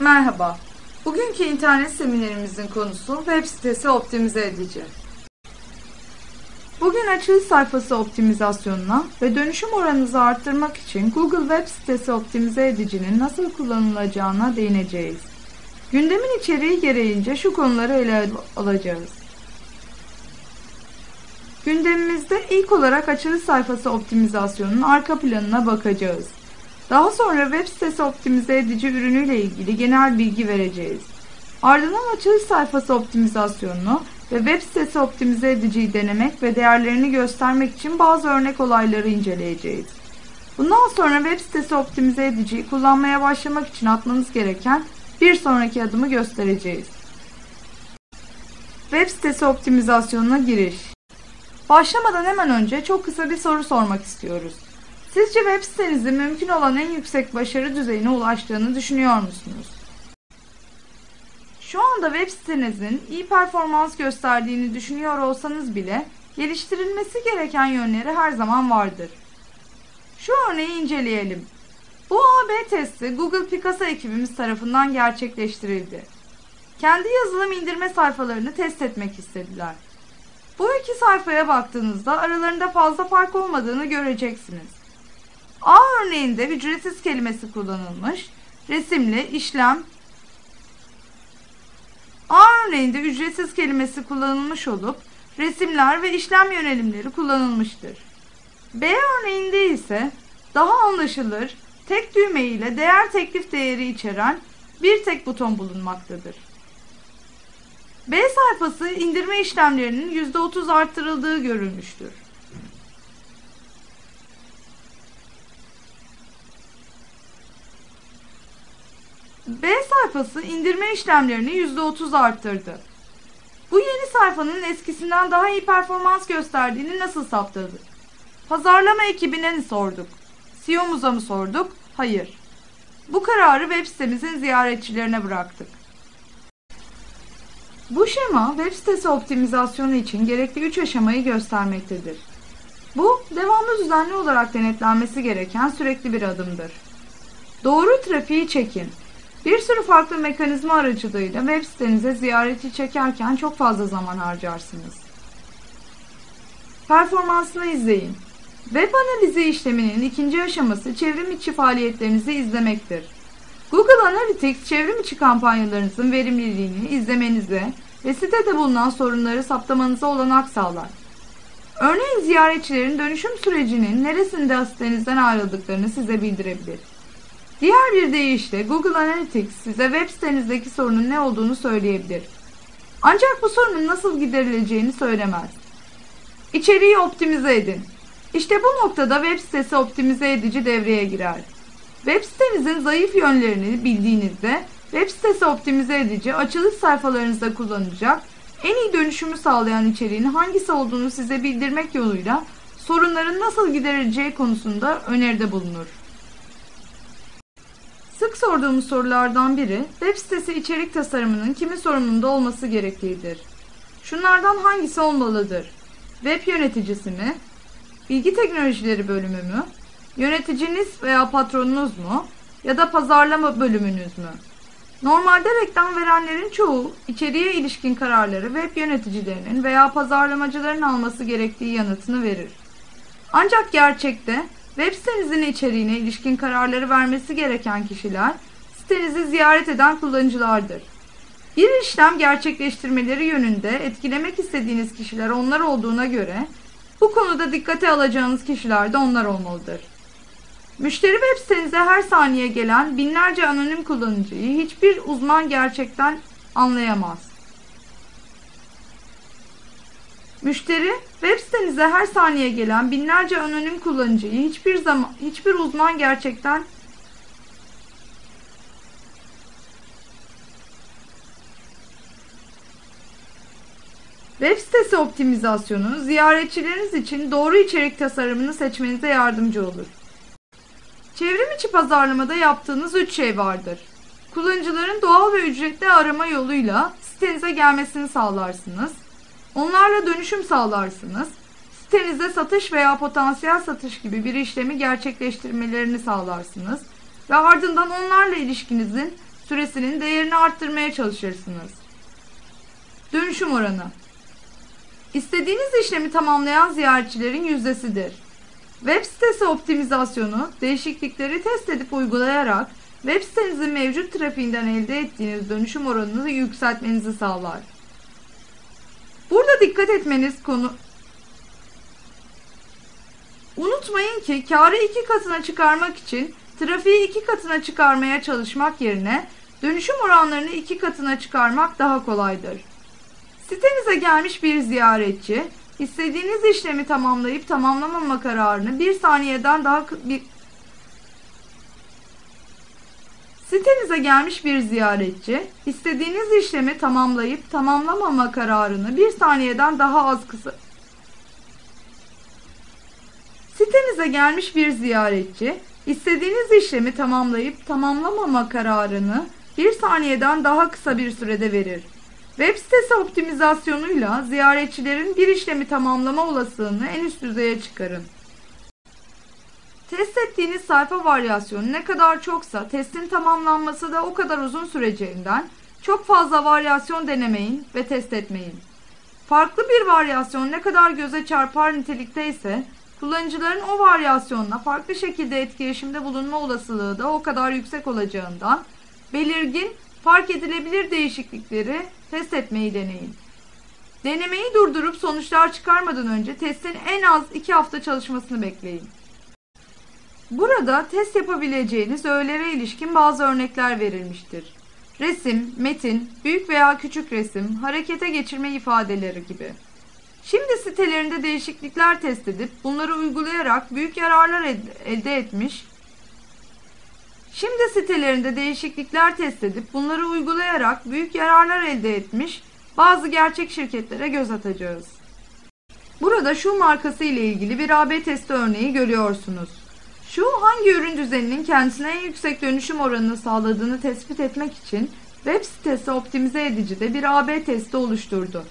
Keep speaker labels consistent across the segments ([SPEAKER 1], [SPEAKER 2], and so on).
[SPEAKER 1] Merhaba. Bugünkü internet seminerimizin konusu web sitesi optimize edici. Bugün açılış sayfası optimizasyonuna ve dönüşüm oranınızı arttırmak için Google Web sitesi optimize edicinin nasıl kullanılacağına değineceğiz. Gündemin içeriği gereğince şu konuları ele alacağız. Gündemimizde ilk olarak açılış sayfası optimizasyonunun arka planına bakacağız. Daha sonra web sitesi optimize edici ürünüyle ilgili genel bilgi vereceğiz. Ardından açılış sayfası optimizasyonunu ve web sitesi optimize ediciyi denemek ve değerlerini göstermek için bazı örnek olayları inceleyeceğiz. Bundan sonra web sitesi optimize ediciyi kullanmaya başlamak için atmanız gereken bir sonraki adımı göstereceğiz. Web sitesi optimizasyonuna giriş. Başlamadan hemen önce çok kısa bir soru sormak istiyoruz. Sizce web sitenizin mümkün olan en yüksek başarı düzeyine ulaştığını düşünüyor musunuz? Şu anda web sitenizin iyi performans gösterdiğini düşünüyor olsanız bile geliştirilmesi gereken yönleri her zaman vardır. Şu örneği inceleyelim. Bu A-B testi Google Picasa ekibimiz tarafından gerçekleştirildi. Kendi yazılım indirme sayfalarını test etmek istediler. Bu iki sayfaya baktığınızda aralarında fazla fark olmadığını göreceksiniz. A örneğinde ücretsiz kelimesi kullanılmış, resimli, işlem. A örneğinde ücretsiz kelimesi kullanılmış olup resimler ve işlem yönelimleri kullanılmıştır. B örneğinde ise daha anlaşılır, tek düğme ile değer teklif değeri içeren bir tek buton bulunmaktadır. B sayfası indirme işlemlerinin %30 arttırıldığı görülmüştür. B sayfası indirme işlemlerini %30 arttırdı. Bu yeni sayfanın eskisinden daha iyi performans gösterdiğini nasıl saptadık? Pazarlama ekibine mi sorduk? CEO'muza mı sorduk? Hayır. Bu kararı web sitemizin ziyaretçilerine bıraktık. Bu şema web sitesi optimizasyonu için gerekli 3 aşamayı göstermektedir. Bu, devamlı düzenli olarak denetlenmesi gereken sürekli bir adımdır. Doğru trafiği çekin. Bir sürü farklı mekanizma aracılığıyla web sitenize ziyaretçi çekerken çok fazla zaman harcarsınız. Performansını izleyin. Web analizi işleminin ikinci aşaması çevrim içi faaliyetlerinizi izlemektir. Google Analytics çevrim içi kampanyalarınızın verimliliğini izlemenize ve sitede bulunan sorunları saptamanıza olanak sağlar. Örneğin ziyaretçilerin dönüşüm sürecinin neresinde sitenizden ayrıldıklarını size bildirebilir. Diğer bir deyişle Google Analytics size web sitenizdeki sorunun ne olduğunu söyleyebilir. Ancak bu sorunun nasıl giderileceğini söylemez. İçeriği optimize edin. İşte bu noktada web sitesi optimize edici devreye girer. Web sitenizin zayıf yönlerini bildiğinizde web sitesi optimize edici açılış sayfalarınızda kullanacak en iyi dönüşümü sağlayan içeriğin hangisi olduğunu size bildirmek yoluyla sorunların nasıl giderileceği konusunda öneride bulunur. Sık sorduğumuz sorulardan biri web sitesi içerik tasarımının kimin sorumluluğunda olması gerektiğidir. Şunlardan hangisi olmalıdır? Web yöneticisi mi? Bilgi teknolojileri bölümü mü? Yöneticiniz veya patronunuz mu? Ya da pazarlama bölümünüz mü? Normalde reklam verenlerin çoğu içeriğe ilişkin kararları web yöneticilerinin veya pazarlamacıların alması gerektiği yanıtını verir. Ancak gerçekte web sitenizin içeriğine ilişkin kararları vermesi gereken kişiler sitenizi ziyaret eden kullanıcılardır. Bir işlem gerçekleştirmeleri yönünde etkilemek istediğiniz kişiler onlar olduğuna göre bu konuda dikkate alacağınız kişiler de onlar olmalıdır. Müşteri web sitenize her saniye gelen binlerce anonim kullanıcıyı hiçbir uzman gerçekten anlayamaz. Müşteri web sitenize her saniye gelen binlerce anonim kullanıcıyı hiçbir zaman hiçbir uzman gerçekten Web sitesi optimizasyonu ziyaretçileriniz için doğru içerik tasarımını seçmenize yardımcı olur. Çevrim içi pazarlamada yaptığınız 3 şey vardır. Kullanıcıların doğal ve ücretli arama yoluyla sitenize gelmesini sağlarsınız. Onlarla dönüşüm sağlarsınız. Sitenizde satış veya potansiyel satış gibi bir işlemi gerçekleştirmelerini sağlarsınız. Ve ardından onlarla ilişkinizin süresinin değerini arttırmaya çalışırsınız. Dönüşüm oranı İstediğiniz işlemi tamamlayan ziyaretçilerin yüzdesidir. Web sitesi optimizasyonu değişiklikleri test edip uygulayarak web sitenizin mevcut trafiğinden elde ettiğiniz dönüşüm oranını yükseltmenizi sağlar. Burada dikkat etmeniz konu Unutmayın ki karı iki katına çıkarmak için trafiği iki katına çıkarmaya çalışmak yerine dönüşüm oranlarını iki katına çıkarmak daha kolaydır. Sitenize gelmiş bir ziyaretçi, istediğiniz işlemi tamamlayıp tamamlamama kararını bir saniyeden daha bir Sitenize gelmiş bir ziyaretçi, istediğiniz işlemi tamamlayıp tamamlamama kararını bir saniyeden daha az kısa Sitenize gelmiş bir ziyaretçi, istediğiniz işlemi tamamlayıp tamamlamama kararını bir saniyeden daha kısa bir sürede verir. Web sitesi optimizasyonuyla ziyaretçilerin bir işlemi tamamlama olasılığını en üst düzeye çıkarın. Test ettiğiniz sayfa varyasyonu ne kadar çoksa testin tamamlanması da o kadar uzun süreceğinden çok fazla varyasyon denemeyin ve test etmeyin. Farklı bir varyasyon ne kadar göze çarpar nitelikte ise kullanıcıların o varyasyonla farklı şekilde etkileşimde bulunma olasılığı da o kadar yüksek olacağından belirgin, fark edilebilir değişiklikleri test etmeyi deneyin. Denemeyi durdurup sonuçlar çıkarmadan önce testin en az 2 hafta çalışmasını bekleyin. Burada test yapabileceğiniz öğelere ilişkin bazı örnekler verilmiştir. Resim, metin, büyük veya küçük resim, harekete geçirme ifadeleri gibi. Şimdi sitelerinde değişiklikler test edip bunları uygulayarak büyük yararlar elde etmiş. Şimdi sitelerinde değişiklikler test edip bunları uygulayarak büyük yararlar elde etmiş bazı gerçek şirketlere göz atacağız. Burada şu markası ile ilgili bir AB testi örneği görüyorsunuz. Şu hangi ürün düzeninin kendisine en yüksek dönüşüm oranını sağladığını tespit etmek için web sitesi optimize edicide bir AB testi oluşturdu.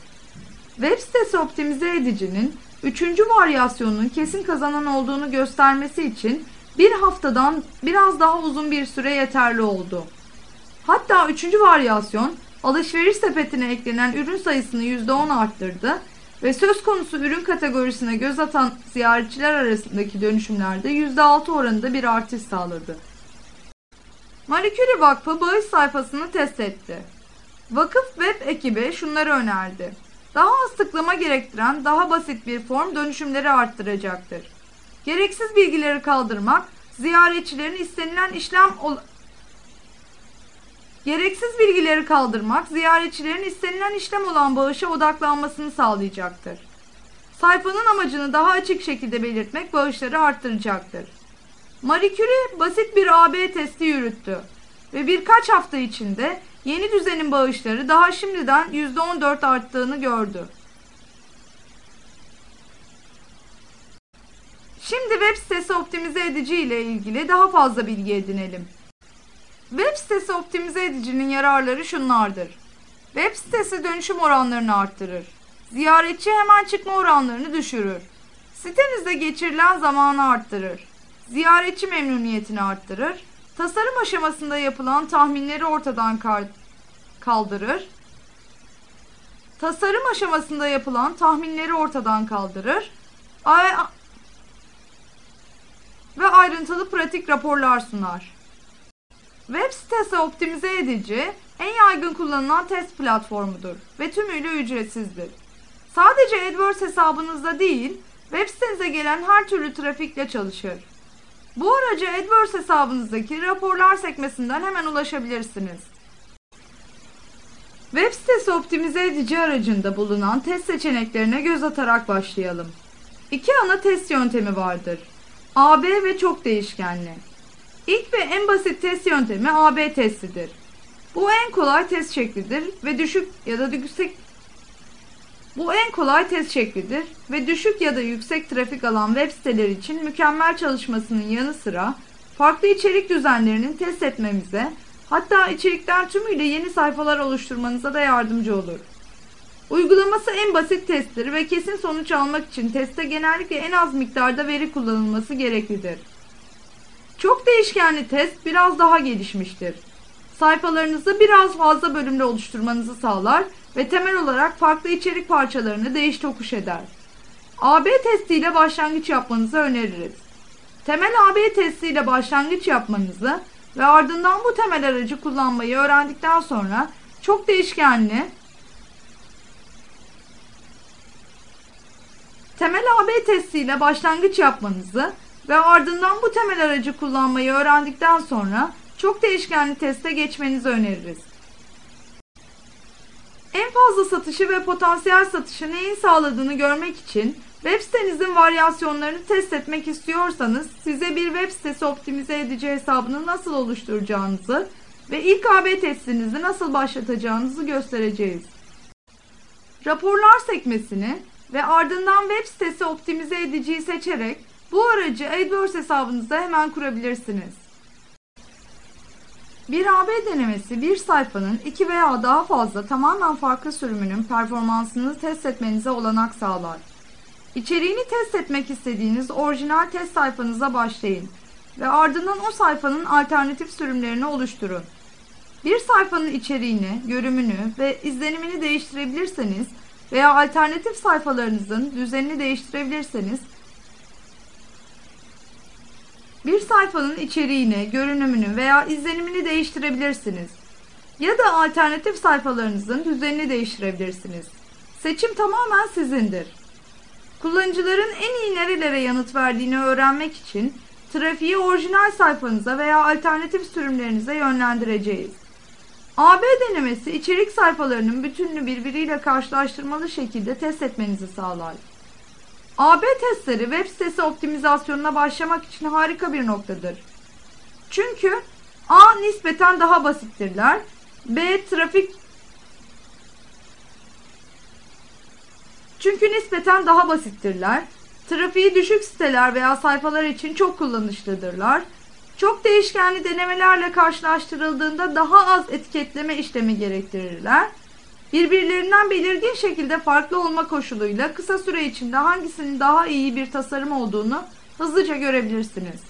[SPEAKER 1] Web sitesi optimize edicinin üçüncü varyasyonunun kesin kazanan olduğunu göstermesi için bir haftadan biraz daha uzun bir süre yeterli oldu. Hatta üçüncü varyasyon alışveriş sepetine eklenen ürün sayısını %10 arttırdı ve söz konusu ürün kategorisine göz atan ziyaretçiler arasındaki dönüşümlerde %6 oranında bir artış sağladı. Marie Curie Vakfı bağış sayfasını test etti. Vakıf web ekibi şunları önerdi. Daha az tıklama gerektiren daha basit bir form dönüşümleri arttıracaktır. Gereksiz bilgileri kaldırmak, ziyaretçilerin istenilen işlem Gereksiz bilgileri kaldırmak, ziyaretçilerin istenilen işlem olan bağışa odaklanmasını sağlayacaktır. Sayfanın amacını daha açık şekilde belirtmek bağışları arttıracaktır. Marie Curie basit bir AB testi yürüttü ve birkaç hafta içinde yeni düzenin bağışları daha şimdiden %14 arttığını gördü. Şimdi web sitesi optimize edici ile ilgili daha fazla bilgi edinelim. Web sitesi optimize edicinin yararları şunlardır. Web sitesi dönüşüm oranlarını arttırır. Ziyaretçi hemen çıkma oranlarını düşürür. Sitenizde geçirilen zamanı arttırır. Ziyaretçi memnuniyetini arttırır. Tasarım aşamasında yapılan tahminleri ortadan kaldırır. Tasarım aşamasında yapılan tahminleri ortadan kaldırır. Ve ayrıntılı pratik raporlar sunar. Web sitesi optimize edici en yaygın kullanılan test platformudur ve tümüyle ücretsizdir. Sadece AdWords hesabınızda değil, web sitenize gelen her türlü trafikle çalışır. Bu araca AdWords hesabınızdaki raporlar sekmesinden hemen ulaşabilirsiniz. Web sitesi optimize edici aracında bulunan test seçeneklerine göz atarak başlayalım. İki ana test yöntemi vardır. AB ve çok değişkenli. İlk ve en basit test yöntemi AB testidir. Bu en kolay test şeklidir ve düşük ya da yüksek bu en kolay test şeklidir ve düşük ya da yüksek trafik alan web siteleri için mükemmel çalışmasının yanı sıra farklı içerik düzenlerinin test etmemize, hatta içerikler tümüyle yeni sayfalar oluşturmanıza da yardımcı olur. Uygulaması en basit testtir ve kesin sonuç almak için testte genellikle en az miktarda veri kullanılması gereklidir. Çok değişkenli test biraz daha gelişmiştir. sayfalarınızı biraz fazla bölümde oluşturmanızı sağlar ve temel olarak farklı içerik parçalarını değiş tokuş eder. AB testiyle başlangıç yapmanızı öneririz. Temel AB testiyle başlangıç yapmanızı ve ardından bu temel aracı kullanmayı öğrendikten sonra çok değişkenli temel AB testiyle başlangıç yapmanızı ve ardından bu temel aracı kullanmayı öğrendikten sonra çok değişkenli teste geçmenizi öneririz. En fazla satışı ve potansiyel satışı neyin sağladığını görmek için web sitenizin varyasyonlarını test etmek istiyorsanız size bir web sitesi optimize edici hesabını nasıl oluşturacağınızı ve ilk AB testinizi nasıl başlatacağınızı göstereceğiz. Raporlar sekmesini ve ardından web sitesi optimize ediciyi seçerek bu aracı AdWords hesabınızda hemen kurabilirsiniz. Bir AB denemesi bir sayfanın iki veya daha fazla tamamen farklı sürümünün performansını test etmenize olanak sağlar. İçeriğini test etmek istediğiniz orijinal test sayfanıza başlayın ve ardından o sayfanın alternatif sürümlerini oluşturun. Bir sayfanın içeriğini, görümünü ve izlenimini değiştirebilirseniz veya alternatif sayfalarınızın düzenini değiştirebilirseniz bir sayfanın içeriğini, görünümünü veya izlenimini değiştirebilirsiniz. Ya da alternatif sayfalarınızın düzenini değiştirebilirsiniz. Seçim tamamen sizindir. Kullanıcıların en iyi nerelere yanıt verdiğini öğrenmek için trafiği orijinal sayfanıza veya alternatif sürümlerinize yönlendireceğiz. AB denemesi içerik sayfalarının bütününü birbiriyle karşılaştırmalı şekilde test etmenizi sağlar. AB testleri web sitesi optimizasyonuna başlamak için harika bir noktadır. Çünkü A nispeten daha basittirler. B trafik Çünkü nispeten daha basittirler. Trafiği düşük siteler veya sayfalar için çok kullanışlıdırlar. Çok değişkenli denemelerle karşılaştırıldığında daha az etiketleme işlemi gerektirirler. Birbirlerinden belirgin şekilde farklı olma koşuluyla kısa süre içinde hangisinin daha iyi bir tasarım olduğunu hızlıca görebilirsiniz.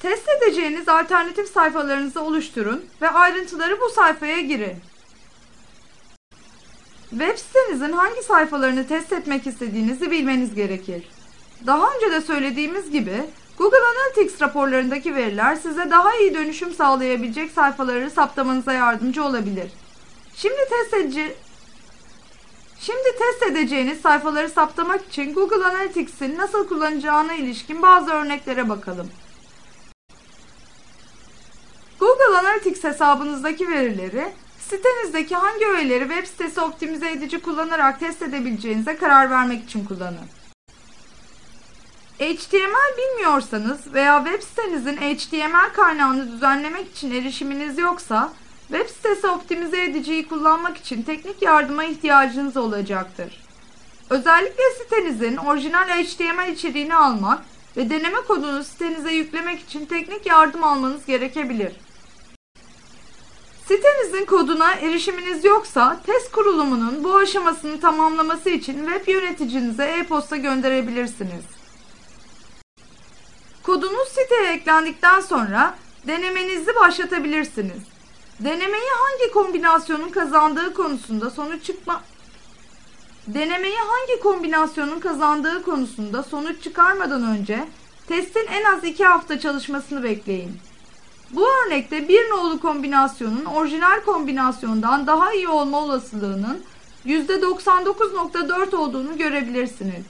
[SPEAKER 1] Test edeceğiniz alternatif sayfalarınızı oluşturun ve ayrıntıları bu sayfaya girin. Web sitenizin hangi sayfalarını test etmek istediğinizi bilmeniz gerekir. Daha önce de söylediğimiz gibi Google Analytics raporlarındaki veriler size daha iyi dönüşüm sağlayabilecek sayfaları saptamanıza yardımcı olabilir. Şimdi test edici Şimdi test edeceğiniz sayfaları saptamak için Google Analytics'in nasıl kullanacağına ilişkin bazı örneklere bakalım. Google Analytics hesabınızdaki verileri sitenizdeki hangi öğeleri web sitesi optimize edici kullanarak test edebileceğinize karar vermek için kullanın. HTML bilmiyorsanız veya web sitenizin HTML kaynağını düzenlemek için erişiminiz yoksa web sitesi optimize ediciyi kullanmak için teknik yardıma ihtiyacınız olacaktır. Özellikle sitenizin orijinal HTML içeriğini almak ve deneme kodunu sitenize yüklemek için teknik yardım almanız gerekebilir. Sitenizin koduna erişiminiz yoksa test kurulumunun bu aşamasını tamamlaması için web yöneticinize e-posta gönderebilirsiniz. Kodunuz siteye eklendikten sonra denemenizi başlatabilirsiniz. Denemeyi hangi kombinasyonun kazandığı konusunda sonuç çıkma Denemeyi hangi kombinasyonun kazandığı konusunda sonuç çıkarmadan önce testin en az 2 hafta çalışmasını bekleyin. Bu örnekte bir nolu kombinasyonun orijinal kombinasyondan daha iyi olma olasılığının %99.4 olduğunu görebilirsiniz.